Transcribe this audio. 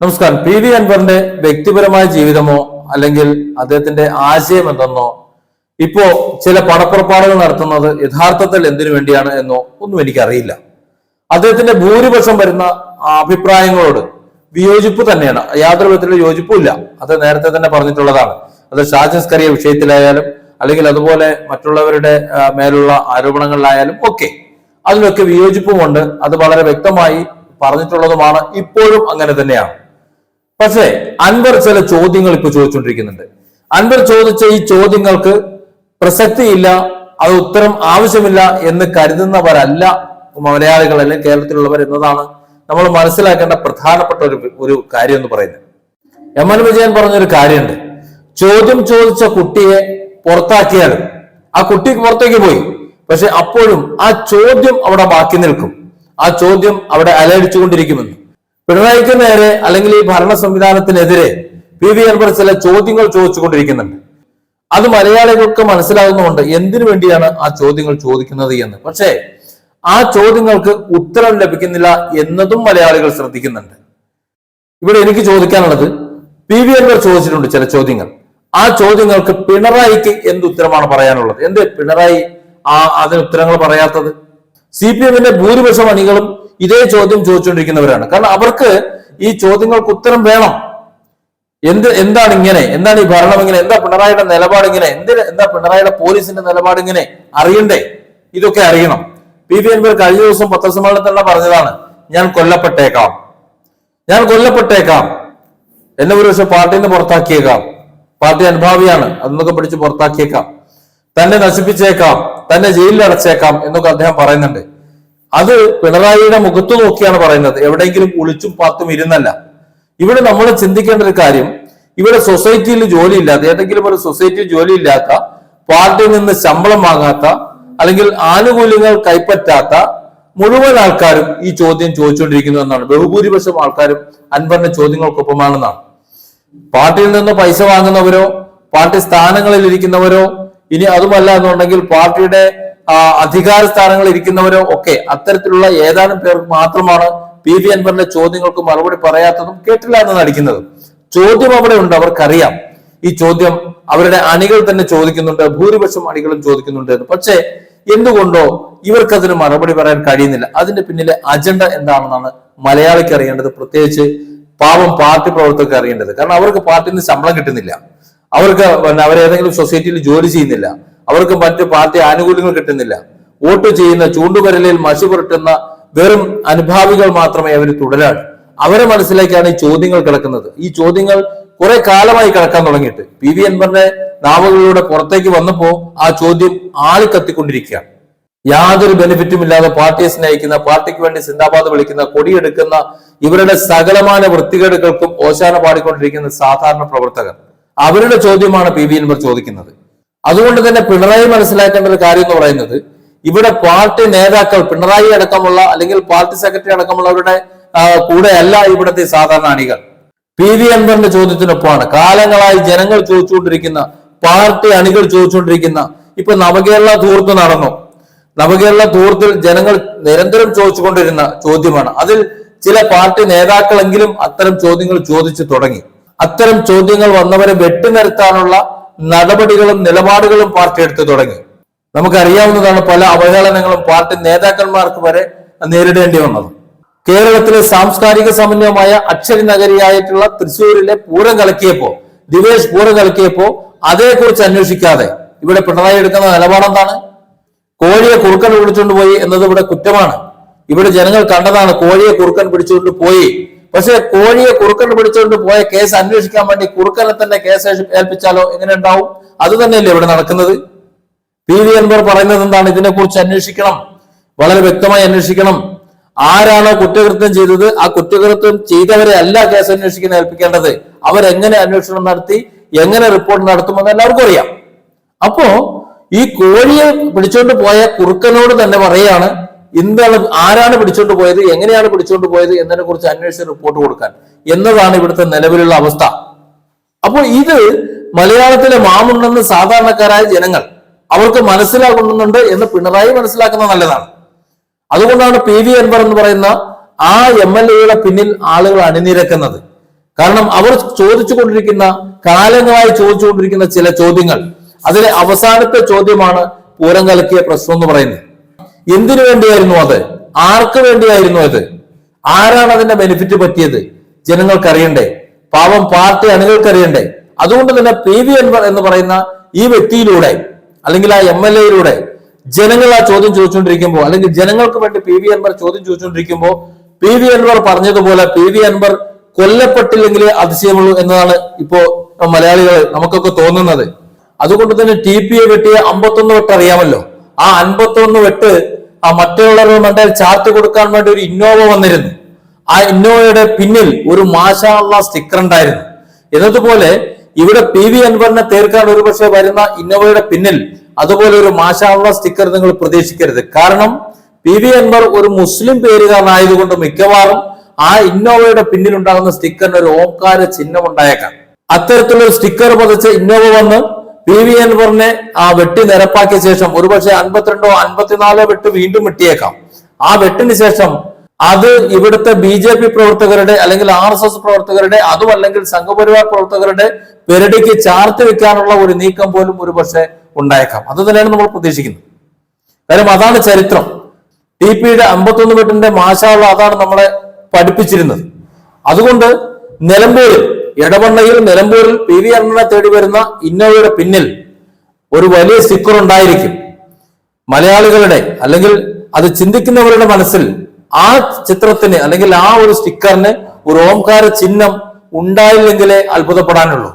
നമസ്കാരം. P V അൻവറിന്റെ വ്യക്തിപരമായ ജീവിതമോ അല്ലെങ്കിൽ അദ്ദേഹത്തിന്റെ ആശയം എന്തെന്നോ ഇപ്പോ ചില പണപ്പുറപ്പാടുകൾ നടത്തുന്നത് യഥാർത്ഥത്തിൽ എന്തിനു വേണ്ടിയാണ് എന്നോ ഒന്നും എനിക്കറിയില്ല. അദ്ദേഹത്തിന്റെ ഭൂരിപക്ഷം വരുന്ന അഭിപ്രായങ്ങളോട് വിയോജിപ്പ് തന്നെയാണ്. യാതൊരു വിധത്തിലുള്ള യോജിപ്പും ഇല്ല. അത് നേരത്തെ തന്നെ പറഞ്ഞിട്ടുള്ളതാണ്. അത് ഷാജൻസ്കറിയ വിഷയത്തിലായാലും അല്ലെങ്കിൽ അതുപോലെ മറ്റുള്ളവരുടെ മേലുള്ള ആരോപണങ്ങളിലായാലും ഒക്കെ അതിനൊക്കെ വിയോജിപ്പുമുണ്ട്. അത് വളരെ വ്യക്തമായി പറഞ്ഞിട്ടുള്ളതുമാണ്. ഇപ്പോഴും അങ്ങനെ തന്നെയാണ്. പക്ഷേ അൻവർ ചില ചോദ്യങ്ങൾ ഇപ്പൊ ചോദിച്ചുകൊണ്ടിരിക്കുന്നുണ്ട് അൻവർ ചോദിച്ച ഈ ചോദ്യങ്ങൾക്ക് പ്രസക്തിയില്ല അത് ഉത്തരം ആവശ്യമില്ല എന്ന് കരുതുന്നവരല്ല മലയാളികൾ അല്ലെങ്കിൽ കേരളത്തിലുള്ളവർ എന്നതാണ് നമ്മൾ മനസ്സിലാക്കേണ്ട പ്രധാനപ്പെട്ട ഒരു ഒരു കാര്യം എന്ന് പറയുന്നത്. എം എൻ വിജയൻ പറഞ്ഞൊരു കാര്യമുണ്ട്. ചോദ്യം ചോദിച്ച കുട്ടിയെ പുറത്താക്കിയാൽ ആ കുട്ടി പുറത്തേക്ക് പോയി. പക്ഷെ അപ്പോഴും ആ ചോദ്യം അവിടെ ബാക്കി നിൽക്കും. ആ ചോദ്യം അവിടെ അലയടിച്ചുകൊണ്ടിരിക്കുമെന്ന്. പിണറായിക്ക് നേരെ അല്ലെങ്കിൽ ഈ ഭരണ സംവിധാനത്തിനെതിരെ പി വി അൻവർ ചില ചോദ്യങ്ങൾ ചോദിച്ചുകൊണ്ടിരിക്കുന്നുണ്ട്. അത് മലയാളികൾക്ക് മനസ്സിലാകുന്നുണ്ട് എന്തിനു വേണ്ടിയാണ് ആ ചോദ്യങ്ങൾ ചോദിക്കുന്നത് എന്ന്? പക്ഷേ ആ ചോദ്യങ്ങൾക്ക് ഉത്തരം ലഭിക്കുന്നില്ല എന്നതും മലയാളികൾ ശ്രദ്ധിക്കുന്നുണ്ട്. ഇവിടെ എനിക്ക് ചോദിക്കാനുള്ളത് പി വി അൻവർ ചോദിച്ചിട്ടുണ്ട് ചില ചോദ്യങ്ങൾ. ആ ചോദ്യങ്ങൾക്ക് പിണറായിക്ക് എന്ത് ഉത്തരമാണ് പറയാനുള്ളത്? എന്ത് പിണറായി ആ അതിന് ഉത്തരങ്ങൾ പറയാത്തത്? സി പി എമ്മിന്റെ ഭൂരിപക്ഷം അണികളും ഇതേ ചോദ്യം ചോദിച്ചുകൊണ്ടിരിക്കുന്നവരാണ്. കാരണം അവർക്ക് ഈ ചോദ്യങ്ങൾക്ക് ഉത്തരം വേണം. എന്ത് എന്താണ് ഇങ്ങനെ? എന്താണ് ഈ ഭരണം ഇങ്ങനെ? എന്താ പിണറായിയുടെ നിലപാട് ഇങ്ങനെ? എന്തിന് എന്താ പിണറായിയുടെ പോലീസിന്റെ നിലപാട് ഇങ്ങനെ? അറിയണ്ടേ? ഇതൊക്കെ അറിയണം. പി വി അൻവർ കഴിഞ്ഞ ദിവസം പത്രസമ്മേളനത്തിൽ പറഞ്ഞതാണ് ഞാൻ കൊല്ലപ്പെട്ടേക്കാം. ഞാൻ കൊല്ലപ്പെട്ടേക്കാം. എന്നെ ഒരു പക്ഷെ പാർട്ടിയിൽ നിന്ന് പുറത്താക്കിയേക്കാം. പാർട്ടി അനുഭാവിയാണ്. അതൊക്കെ പിടിച്ച് പുറത്താക്കിയേക്കാം. തന്നെ നശിപ്പിച്ചേക്കാം. തന്നെ ജയിലിൽ അടച്ചേക്കാം എന്നൊക്കെ അദ്ദേഹം പറയുന്നുണ്ട്. അത് പിണറായിയുടെ മുഖത്ത് നോക്കിയാണ് പറയുന്നത്. എവിടെയെങ്കിലും ഒളിച്ചും പാത്തും ഇരുന്നല്ല. ഇവിടെ നമ്മൾ ചിന്തിക്കേണ്ട ഒരു കാര്യം ഇവിടെ സൊസൈറ്റിയിൽ ജോലി ഇല്ലാത്ത ഏതെങ്കിലും ഒരു സൊസൈറ്റിയിൽ ജോലിയില്ലാത്ത പാർട്ടിയിൽ നിന്ന് ശമ്പളം വാങ്ങാത്ത അല്ലെങ്കിൽ ആനുകൂല്യങ്ങൾ കൈപ്പറ്റാത്ത മുഴുവൻ ആൾക്കാരും ഈ ചോദ്യം ചോദിച്ചുകൊണ്ടിരിക്കുന്നു എന്നാണ്. ബഹുഭൂരിപക്ഷം ആൾക്കാരും അൻവറിന്റെ ചോദ്യങ്ങൾക്കൊപ്പമാണെന്നാണ്. പാർട്ടിയിൽ നിന്ന് പൈസ വാങ്ങുന്നവരോ പാർട്ടി സ്ഥാനങ്ങളിൽ ഇരിക്കുന്നവരോ ഇനി അതുമല്ല എന്നുണ്ടെങ്കിൽ പാർട്ടിയുടെ അധികാര സ്ഥാനങ്ങളിൽ ഇരിക്കുന്നവരോ ഒക്കെ അത്തരത്തിലുള്ള ഏതാനും പേർക്ക് മാത്രമാണ് പി വി അൻവറിന്റെ ചോദ്യങ്ങൾക്ക് മറുപടി പറയാത്തതും കേട്ടില്ല എന്ന് നടിക്കുന്നത്. ചോദ്യം അവിടെ ഉണ്ട് അവർക്കറിയാം. ഈ ചോദ്യം അവരുടെ അണികൾ തന്നെ ചോദിക്കുന്നുണ്ട് ഭൂരിപക്ഷം അണികളും ചോദിക്കുന്നുണ്ട് എന്ന്. പക്ഷേ എന്തുകൊണ്ടോ ഇവർക്കതിന് മറുപടി പറയാൻ കഴിയുന്നില്ല. അതിന്റെ പിന്നിലെ അജണ്ട എന്താണെന്നാണ് മലയാളിക്ക് അറിയേണ്ടത് പ്രത്യേകിച്ച് പാവം പാർട്ടി പ്രവർത്തകർക്ക് അറിയേണ്ടത്. കാരണം അവർക്ക് പാർട്ടിയിൽ നിന്ന് ശമ്പളം കിട്ടുന്നില്ല. അവർക്ക് അവരേതെങ്കിലും സൊസൈറ്റിയിൽ ജോലി ചെയ്യുന്നില്ല. അവർക്ക് മറ്റ് പാർട്ടി ആനുകൂല്യങ്ങൾ കിട്ടുന്നില്ല. വോട്ട് ചെയ്യുന്ന ചൂണ്ടുവരലിൽ മഷി പുരട്ടുന്ന വെറും അനുഭാവികൾ മാത്രമേ അവർ തുടരാണ് അവരെ മനസ്സിലേക്കാണ് ഈ ചോദ്യങ്ങൾ കിടക്കുന്നത്. ഈ ചോദ്യങ്ങൾ കുറെ കാലമായി കിടക്കാൻ തുടങ്ങിയിട്ട്. പി വി അൻവറിന്റെ നാവുകളിലൂടെ പുറത്തേക്ക് വന്നപ്പോ ആ ചോദ്യം ആളിക്കത്തിക്കൊണ്ടിരിക്കുകയാണ് യാതൊരു ബെനിഫിറ്റും ഇല്ലാതെ പാർട്ടിയെ സ്നേഹിക്കുന്ന പാർട്ടിക്ക് വേണ്ടി സിന്ദാബാദ് വിളിക്കുന്ന കൊടിയെടുക്കുന്ന ഇവരുടെ സകലമാന വൃത്തികേടുകൾക്കും ഓശാന പാടിക്കൊണ്ടിരിക്കുന്ന സാധാരണ പ്രവർത്തകർ. അവരുടെ ചോദ്യമാണ് പി വി അൻവർ ചോദിക്കുന്നത്. അതുകൊണ്ട് തന്നെ പിണറായി മനസ്സിലാക്കേണ്ട ഒരു കാര്യം എന്ന് പറയുന്നത് ഇവിടെ പാർട്ടി നേതാക്കൾ പിണറായി അടക്കമുള്ള അല്ലെങ്കിൽ പാർട്ടി സെക്രട്ടറി അടക്കമുള്ളവരുടെ കൂടെയല്ല ഇവിടുത്തെ സാധാരണ അണികൾ. പി വി അൻവറിന്റെ ചോദ്യത്തിനൊപ്പമാണ്. കാലങ്ങളായി ജനങ്ങൾ ചോദിച്ചുകൊണ്ടിരിക്കുന്ന പാർട്ടി അണികൾ ചോദിച്ചുകൊണ്ടിരിക്കുന്ന ഇപ്പൊ നവകേരള തൂർത്ത് നടന്നു. നവകേരള തൂർത്തിൽ ജനങ്ങൾ നിരന്തരം ചോദിച്ചുകൊണ്ടിരുന്ന ചോദ്യമാണ്. അതിൽ ചില പാർട്ടി നേതാക്കളെങ്കിലും അത്തരം ചോദ്യങ്ങൾ ചോദിച്ചു തുടങ്ങി. അത്തരം ചോദ്യങ്ങൾ വന്നവരെ വെട്ടിനിർത്താനുള്ള നടപടികളും നിലപാടുകളും പാർട്ടി എടുത്തു തുടങ്ങി. നമുക്കറിയാവുന്നതാണ് പല അവഹേളനങ്ങളും പാർട്ടി നേതാക്കന്മാർക്ക് വരെ നേരിടേണ്ടി വന്നത്. കേരളത്തിലെ സാംസ്കാരിക സമന്വയമായ അക്ഷരി നഗരിയായിട്ടുള്ള തൃശ്ശൂരിലെ പൂരം കലക്കിയപ്പോ ദിവേഷ് പൂരം കലക്കിയപ്പോ അതേക്കുറിച്ച് അന്വേഷിക്കാതെ ഇവിടെ പിണറായി എടുക്കുന്ന നിലപാടെന്താണ്? കോഴിയെ കുറുക്കൻ പിടിച്ചുകൊണ്ട് പോയി എന്നത് ഇവിടെ കുറ്റമാണ്. ഇവിടെ ജനങ്ങൾ കണ്ടതാണ് കോഴിയെ കുറുക്കൻ പിടിച്ചുകൊണ്ട് പോയി. പക്ഷെ കോഴിയെ കുറുക്കൻ പിടിച്ചുകൊണ്ട് പോയ കേസ് അന്വേഷിക്കാൻ വേണ്ടി കുറുക്കനെ തന്നെ കേസ് ഏൽപ്പിച്ചാലോ? എങ്ങനെ ഉണ്ടാവും? അത് തന്നെയല്ലേ ഇവിടെ നടക്കുന്നത്. പി വി അൻവർ പറയുന്നത് എന്താണ്? ഇതിനെക്കുറിച്ച് അന്വേഷിക്കണം. വളരെ വ്യക്തമായി അന്വേഷിക്കണം. ആരാണോ കുറ്റകൃത്യം ചെയ്തത് ആ കുറ്റകൃത്യം ചെയ്തവരെ അല്ല കേസ് അന്വേഷിക്കാൻ ഏൽപ്പിക്കേണ്ടത്. അവരെങ്ങനെ അന്വേഷണം നടത്തി എങ്ങനെ റിപ്പോർട്ട് നടത്തുമെന്ന് എല്ലാവർക്കും അറിയാം. അപ്പോ ഈ കോഴിയെ പിടിച്ചോണ്ട് പോയ കുറുക്കനോട് തന്നെ പറയാണ് എന്താണ് ആരാണ് പിടിച്ചോണ്ട് പോയത് എങ്ങനെയാണ് പിടിച്ചോണ്ട് പോയത് എന്നതിനെ കുറിച്ച് അന്വേഷിച്ച് റിപ്പോർട്ട് കൊടുക്കാൻ. എന്നതാണ് ഇവിടുത്തെ നിലവിലുള്ള അവസ്ഥ. അപ്പോൾ ഇത് മലയാളത്തിലെ മാമുണ്ടെന്ന് സാധാരണക്കാരായ ജനങ്ങൾ അവർക്ക് മനസ്സിലാകുന്നുണ്ട് എന്ന് പിണറായി മനസ്സിലാക്കുന്നത് നല്ലതാണ്. അതുകൊണ്ടാണ് പി വി അൻവർ എന്ന് പറയുന്ന ആ എം എൽ എയുടെ പിന്നിൽ ആളുകൾ അണിനിരക്കുന്നത്. കാരണം അവർ ചോദിച്ചുകൊണ്ടിരിക്കുന്ന കാലങ്ങളായി ചോദിച്ചുകൊണ്ടിരിക്കുന്ന ചില ചോദ്യങ്ങൾ. അതിലെ അവസാനത്തെ ചോദ്യമാണ് പൂരം കലക്കിയ പ്രശ്നം എന്ന് പറയുന്നത്. എന്തിനു വേണ്ടിയായിരുന്നു അത്? ആർക്ക് വേണ്ടിയായിരുന്നു അത്? ആരാണ് അതിന്റെ ബെനിഫിറ്റ് പറ്റിയത്? ജനങ്ങൾക്ക് അറിയണ്ടേ പാവം പാർട്ടി അണികൾക്ക് അറിയണ്ടേ അതുകൊണ്ട് തന്നെ പി വി അൻവർ എന്ന് പറയുന്ന ഈ വ്യക്തിയിലൂടെ അല്ലെങ്കിൽ ആ എം എൽ എയിലൂടെ ജനങ്ങൾ ആ ചോദ്യം ചോദിച്ചുകൊണ്ടിരിക്കുമ്പോൾ അല്ലെങ്കിൽ ജനങ്ങൾക്ക് വേണ്ടി പി വി അൻവർ ചോദ്യം ചോദിച്ചുകൊണ്ടിരിക്കുമ്പോൾ പി വി അൻവർ പറഞ്ഞതുപോലെ പി വി അൻവർ കൊല്ലപ്പെട്ടില്ലെങ്കിൽ അതിശയമുള്ളൂ എന്നതാണ് ഇപ്പോ മലയാളികൾ നമുക്കൊക്കെ തോന്നുന്നത്. അതുകൊണ്ട് തന്നെ ടി പി എ വെട്ടിയ അമ്പത്തൊന്ന് വെട്ട് അറിയാമല്ലോ. ആ അൻപത്തൊന്ന് വെട്ട് ആ മറ്റുള്ളവരുടെ മണ്ടയിൽ ചാർത്ത് കൊടുക്കാൻ വേണ്ടി ഒരു ഇന്നോവ വന്നിരുന്നു. ആ ഇന്നോവയുടെ പിന്നിൽ ഒരു മാഷാള്ള സ്റ്റിക്കർ ഉണ്ടായിരുന്നു. എന്നതുപോലെ ഇവിടെ പി വി അൻവറിനെ തീർക്കാൻ ഒരുപക്ഷെ വരുന്ന ഇന്നോവയുടെ പിന്നിൽ അതുപോലെ ഒരു മാഷാള്ള സ്റ്റിക്കർ നിങ്ങൾ പ്രതീക്ഷിക്കരുത്. കാരണം പി വി അൻവർ ഒരു മുസ്ലിം പേരുകാരനായതുകൊണ്ട് മിക്കവാറും ആ ഇന്നോവയുടെ പിന്നിലുണ്ടാകുന്ന സ്റ്റിക്കറിന് ഒരു ഓംകാര ചിഹ്നം ഉണ്ടായേക്കാം. അത്തരത്തിലൊരു സ്റ്റിക്കർ പതിച്ച് ഇന്നോവ വന്ന് പി വി അൻവറിനെ ആ വെട്ടി നിരപ്പാക്കിയ ശേഷം ഒരുപക്ഷെ അൻപത്തിരണ്ടോ അൻപത്തിനാലോ വെട്ട് വീണ്ടും വെട്ടിയേക്കാം. ആ വെട്ടിന് ശേഷം അത് ഇവിടുത്തെ ബി ജെ പി പ്രവർത്തകരുടെ അല്ലെങ്കിൽ ആർ എസ് എസ് പ്രവർത്തകരുടെ അതും അല്ലെങ്കിൽ സംഘപരിവാർ പ്രവർത്തകരുടെ പെരടിക്ക് ചാർത്തി വെക്കാനുള്ള ഒരു നീക്കം പോലും ഒരുപക്ഷെ ഉണ്ടായേക്കാം. അത് തന്നെയാണ് നമ്മൾ പ്രതീക്ഷിക്കുന്നത്. കാര്യം അതാണ് ചരിത്രം. ടി പിയുടെ അമ്പത്തൊന്ന് വെട്ടിന്റെ മാശാവ് അതാണ് നമ്മളെ പഠിപ്പിച്ചിരുന്നത്. അതുകൊണ്ട് നിലമ്പൂരിൽ എടവണ്ണയിൽ നിലമ്പൂരിൽ പി വി അണ്ണനെ തേടി വരുന്ന ഇന്നോവയുടെ പിന്നിൽ ഒരു വലിയ സ്റ്റിക്കർ ഉണ്ടായിരിക്കും. മലയാളികളുടെ അല്ലെങ്കിൽ അത് ചിന്തിക്കുന്നവരുടെ മനസ്സിൽ ആ ചിത്രത്തിന് അല്ലെങ്കിൽ ആ ഒരു സ്റ്റിക്കറിന് ഒരു ഓംകാര ചിഹ്നം ഉണ്ടായില്ലെങ്കിലേ അത്ഭുതപ്പെടാനുള്ളൂ.